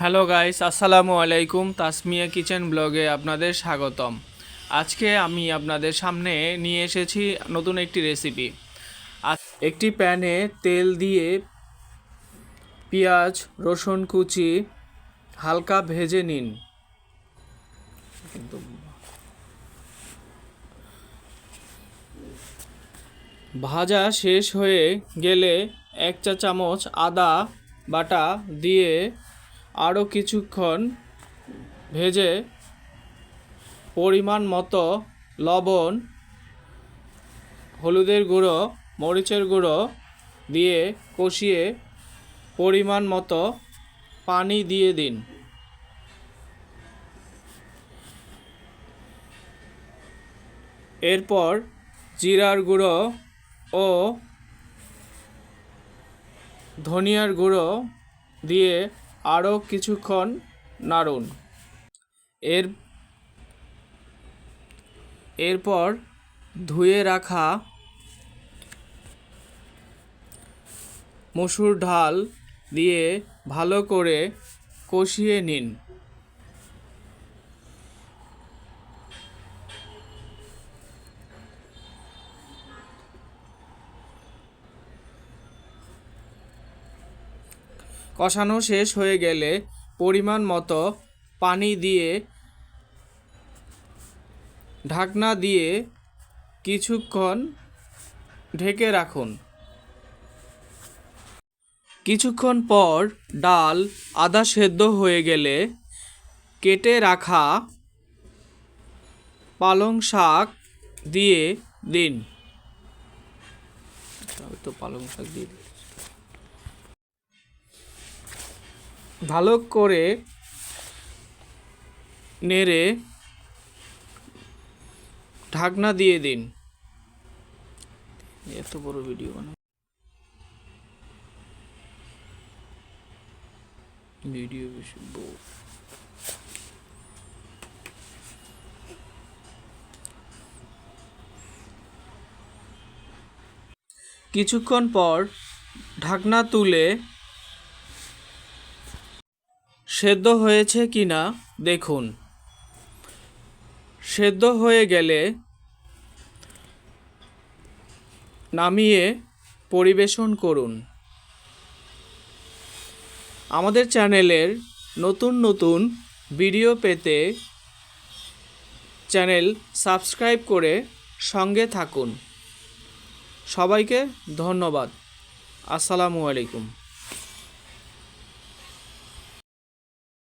Hello guys, আসসালামু আলাইকুম। Tasmia kitchen ব্লগে আপনাদের স্বাগতম। আজকে আমি আপনাদের সামনে নিয়ে এসেছি নতুন একটি রেসিপি একটি প্যানে তেল দিয়ে পেঁয়াজ, রসুন কুচি হালকা ভেজে নিন। ভাজা শেষ হয়ে গেলে এক চা চামচ আদা বাটা দিয়ে আরও কিছুক্ষণ ভেজে পরিমাণ মতো লবণ, হলুদের গুঁড়ো, মরিচের গুঁড়ো দিয়ে কষিয়ে পরিমাণ মতো পানি দিয়ে দিন। এরপর জিরার গুঁড়ো ও ধনিয়ার গুঁড়ো দিয়ে আরও কিছুক্ষণ নাড়ুন। এর এরপর ধুয়ে রাখা মসুর ডাল দিয়ে ভালো করে কষিয়ে নিন। কষানো শেষ হয়ে গেলে পরিমাণ মতো পানি দিয়ে, ঢাকনা দিয়ে কিছুক্ষণ ঢেকে রাখুন। কিছুক্ষণ পর ডাল আদা সেদ্ধ হয়ে গেলে কেটে রাখা পালং শাক দিয়ে দিন। তো পালং শাক দিয়ে দিই ভালো করে নেড়ে ঢাকনা দিয়ে দিন এত বড় ভিডিও বানা ভিডিও বেশি। কিছুক্ষণ পর ঢাকনা তুলে সেদ্ধ হয়েছে কি না, দেখুন। সেদ্ধ হয়ে গেলে নামিয়ে পরিবেশন করুন। আমাদের চ্যানেলের নতুন নতুন ভিডিও পেতে চ্যানেল সাবস্ক্রাইব করে সঙ্গে থাকুন। সবাইকে ধন্যবাদ। আসসালামু আলাইকুম।